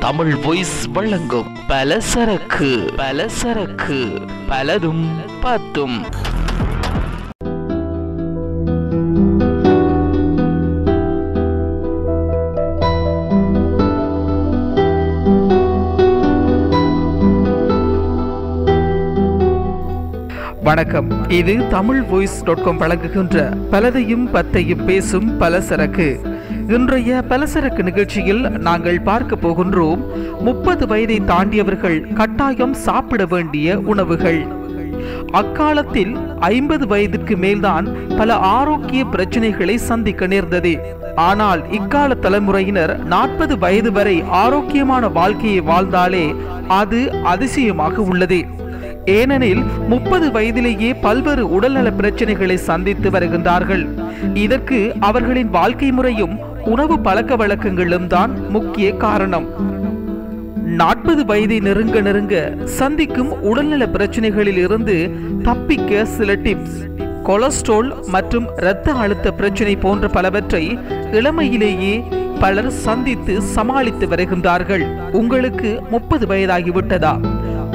Tamil voice வழங்கும் பல சரக்கு பல சரக்கு பலதும் பத்தும் வணக்கம். இது தமிழ் வாய்ஸ் டாட் காம் வழங்குகின்ற பலதையும் பத்தையும் பேசும் பலசரக்கு. இன்றைய பலசரக்கு நிகழ்ச்சியில் நாங்கள் பார்க்க போகின்றோம் முப்பது வயதை தாண்டியவர்கள் கட்டாயம் சாப்பிட வேண்டிய உணவுகள். அக்காலத்தில் ஐம்பது வயதிற்கு மேல்தான் பல ஆரோக்கிய பிரச்சனைகளை சந்திக்க நேர்ந்தது. ஆனால் இக்கால தலைமுறையினர் நாற்பது வயது வரை ஆரோக்கியமான வாழ்க்கையை வாழ்ந்தாலே அது அதிசயமாக உள்ளது. ஏனெனில் முப்பது வயதிலேயே பல்வேறு உடல்நல பிரச்சனைகளை சந்தித்து வருகின்றார்கள். இதற்கு அவர்களின் வாழ்க்கை முறையும் உணவு பழக்க வழக்கங்களும் தான் முக்கிய காரணம். நாற்பது வயதை நெருங்க நெருங்க சந்திக்கும் உடல்நல பிரச்சனைகளில் இருந்து தப்பிக்க சில டிப்ஸ் கொலஸ்ட்ரால் மற்றும் இரத்த அழுத்த பிரச்சனை போன்ற பலவற்றை இளமையிலேயே பலர் சந்தித்து சமாளித்து வருகின்றார்கள். உங்களுக்கு முப்பது வயதாகிவிட்டதா?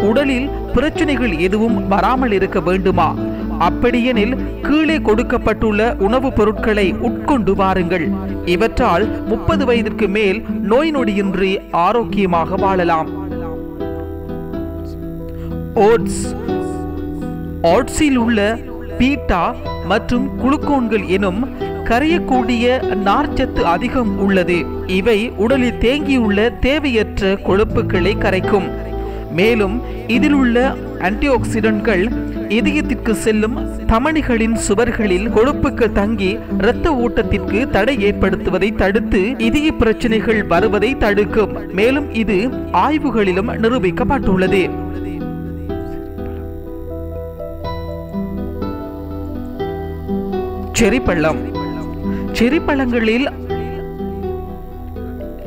உடலில் பிரச்சனைகள் எதுவும் வராமல் இருக்க வேண்டுமா? அப்படியெனில் கீழே கொடுக்கப்பட்டுள்ள உணவுப் பொருட்களை உட்கொண்டு வாருங்கள். இவற்றால் முப்பது வயதிற்கு மேல் நோய் நொடியின்றி ஆரோக்கியமாக வாழலாம். ஓட்ஸ். ஓட்ஸில் உள்ள பீட்டா மற்றும் குளுக்கோன்கள் எனும் கரையக்கூடிய நார்ச்சத்து அதிகம் உள்ளது. இவை உடலில் தேங்கியுள்ள தேவையற்ற கொழுப்புகளை கரைக்கும். மேலும் இதில் உள்ள ஆன்டிஆக்சிடென்ட்கள் இதயத்திற்கு செல்லும் தமணிகளின் சுவர்களில் கொழுப்புக்கள் தங்கி இரத்த ஓட்டத்திற்கு தடை ஏற்படுத்துவதை தடுத்து இதய பிரச்சனைகள் வருவதை தடுக்கும். மேலும் இது ஆய்வுகளிலும் நிரூபிக்கப்பட்டுள்ளது. செரி பழம் செரி பழங்களில்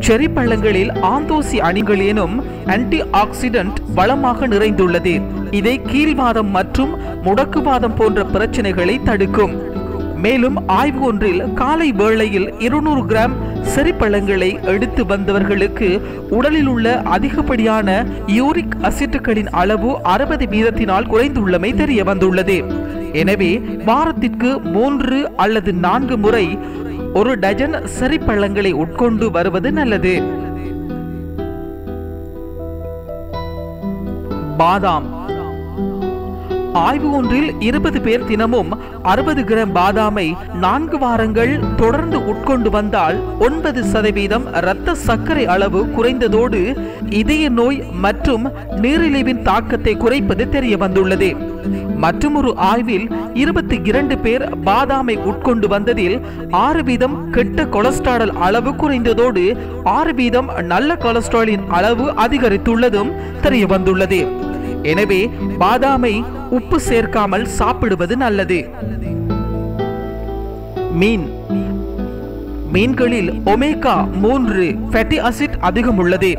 செரி பழங்களில் ஆந்தோசி அணிகள் எனும் ஆன்டி ஆக்சிடென்ட் வளமாக நிறைந்துள்ளது. இதை கீழ்வாதம் மற்றும் முடக்குவாதம் போன்ற பிரச்சனைகளை தடுக்கும். மேலும் ஆய்வு ஒன்றில் காலை வேளையில் இருநூறு கிராம் செரிப்பழங்களை எடுத்து வந்தவர்களுக்கு உடலில் உள்ள அதிகப்படியான யூரிக் அசிட்டுகளின் அளவு அறுபது வீதத்தினால் குறைந்துள்ளமை தெரிய வந்துள்ளது எனவே வாரத்திற்கு மூன்று அல்லது நான்கு முறை ஒரு டஜன் சரிப்பழங்களை உட்கொண்டு வருவது நல்லது. பாதாம். ஆய்வு ஒன்றில் இருபது பேர் தினமும் அறுபது கிராம் பாதாமை நான்கு வாரங்கள் தொடர்ந்து உட்கொண்டு வந்தால் ஒன்பது சதவீதம் இரத்த சர்க்கரை அளவு குறைந்ததோடு இதய நோய் மற்றும் நீரிழிவின் தாக்கத்தை குறைப்பது தெரிய வந்துள்ளது. மற்றொரு ஆய்வில் இருபத்தி இரண்டு பேர் பாதாமை உட்கொண்டு வந்ததில் ஆறு வீதம் கெட்ட கொலஸ்ட்ரால் அளவு குறைந்ததோடு ஆறு வீதம் நல்ல கொலஸ்ட்ராலின் அளவு அதிகரித்துள்ளதும் தெரிய வந்துள்ளது. எனவே பாதாமை உப்பு சேர்க்காமல் சாப்பிடுவது நல்லது. மீன். மீன்களில் ஒமேகா மூன்று ஃபேட்டி அசிட் அதிகம் உள்ளது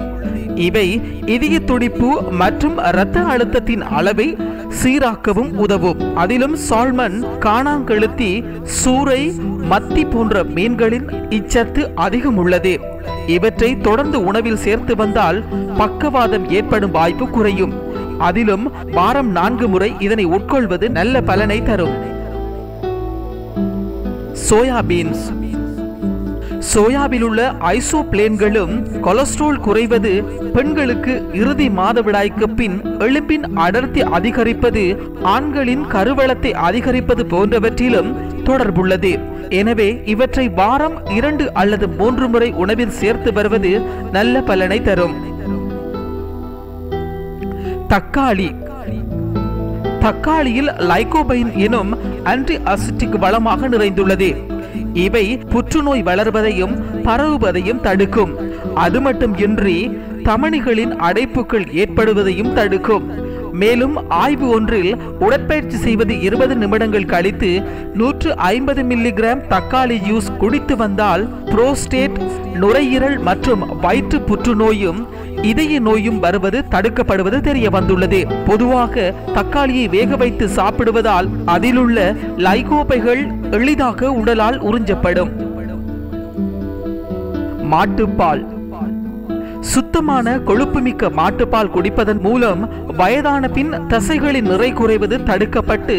இவை இதய துடிப்பு மற்றும் இரத்த அழுத்தத்தின் அளவை சீராக்கவும் உதவும். அதிலும் சால்மன் காணாங்கழுத்தி சூறை மத்தி போன்ற மீன்களின் இச்சத்து அதிகம் உள்ளது இவற்றை தொடர்ந்து உணவில் சேர்த்து வந்தால் பக்கவாதம் ஏற்படும் வாய்ப்பு குறையும். அதிலும் வாரம் நான்கு முறை இதனை உட்கொள்வது நல்ல பலனை தரும். சோயாபீன்ஸ் சோயாவில் உள்ள ஐசோப்ளேன்களும் கொலஸ்ட்ரால் குறைவது பெண்களுக்கு இறுதி மாதவிடாய்க்கு பின் எலும்பின் அடர்த்தி அதிகரிப்பது ஆண்களின் கருவளத்தை அதிகரிப்பது போன்றவற்றிலும் தொடர்புள்ளது. எனவே இவற்றை வாரம் இரண்டு அல்லது மூன்று முறை உணவில் சேர்த்து வருவது நல்ல பலனை தரும். தக்காளி. தக்காளியில் லைகோபைன் எனும் ஆன்டி அசிட்டிக் வளமாக நிறைந்துள்ளது. இவை புற்றுநோய் வளர்வதையும் பரவுவதையும் தடுக்கும். அது மட்டும் இன்றி தமணிகளின் அடைப்புகள் ஏற்படுவதையும் தடுக்கும். மேலும் ஆய்வு ஒன்றில் உடற்பயிற்சி செய்வது இருபது நிமிடங்கள் கழித்து நூற்று ஐம்பது மில்லிகிராம் தக்காளி ஜூஸ் குடித்து வந்தால் புரோஸ்டேட் நுரையீரல் மற்றும் வயிற்று புற்றுநோயும் இதய நோயும் வருவது தடுக்கப்படுவது தெரிய வந்துள்ளது. பொதுவாக தக்காளியை வேக வைத்து சாப்பிடுவதால் அதிலுள்ள லைகோபைகள் எளிதாக உடலால் உறிஞ்சப்படும். மாட்டுப்பால் சுத்தமான கொழுப்புமிக்க மாட்டுப்பால் குடிப்பதன் மூலம் வயதான பின் தசைகளின் நிறை குறைவது தடுக்கப்பட்டு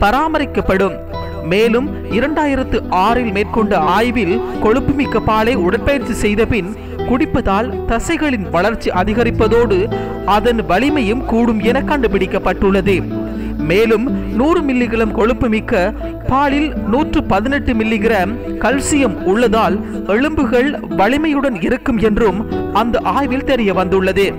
பராமரிக்கப்படும். மேலும் இரண்டாயிரத்து ஆறில் மேற்கொண்ட ஆய்வில் கொழுப்புமிக்க பாலை உடற்பயிற்சி செய்த பின் குடிப்பதால் தசைகளின் வளர்ச்சி அதிகரிப்பதோடு அதன் வலிமையும் கூடும் என கண்டுபிடிக்கப்பட்டுள்ளது. மேலும் நூறு மில்லிகிராம் கொழுப்பு மிக்க பாலில் நூற்று பதினெட்டு மில்லிகிராம் கல்சியம் உள்ளதால் எலும்புகள் வலிமையுடன் இருக்கும் என்றும் அந்த ஆய்வில் தெரிய வந்துள்ளது.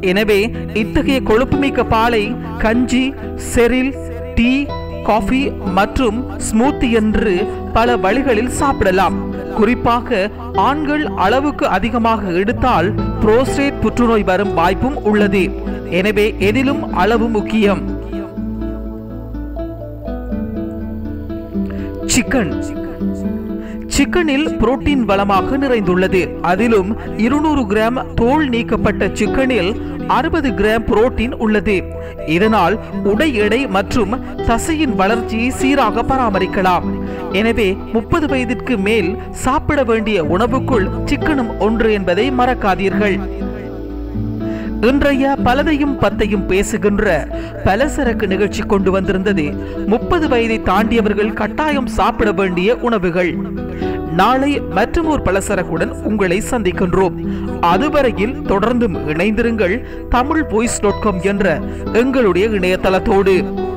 எனவே இத்தகைய கொழுப்புமிக்க பாலை கஞ்சி செரில் டீ காஃபி மற்றும் ஸ்மூத்தி என்று பல வழிகளில் சாப்பிடலாம். குறிப்பாக ஆண்கள் அளவுக்கு அதிகமாக எடுத்தால் புரோஸ்டேட் புற்றுநோய் வரும் வாய்ப்பும் உள்ளது. எனவே எதிலும் அளவு முக்கியம். சிக்கன் சிக்கனில் புரோட்டீன் வளமாக நிறைந்துள்ளது. அதிலும் இருநூறு கிராம் தோல் நீக்கப்பட்ட சிக்கனில் அறுபது கிராம் புரோட்டீன் உள்ளது. இதனால் உடை எடை மற்றும் தசையின் வளர்ச்சியை சீராக பராமரிக்கலாம். எனவே முப்பது வயதிற்கு மேல் சாப்பிட வேண்டிய உணவுக்குள் சிக்கனும் ஒன்று என்பதை மறக்காதீர்கள். இன்றைய பலதையும் பத்தையும் பேசுகின்ற பலசரக்கு நிகழ்ச்சி கொண்டு வந்திருந்தது. முப்பது வயதை தாண்டியவர்கள் கட்டாயம் சாப்பிட வேண்டிய உணவுகள். நாளை மற்றும் ஒரு பலசரக்குடன் உங்களை சந்திக்கின்றோம். அதுவரையில் தொடர்ந்தும் இணைந்திருங்கள் தமிழ் வாய்ஸ் டாட் காம் என்ற எங்களுடைய இணையதளத்தோடு.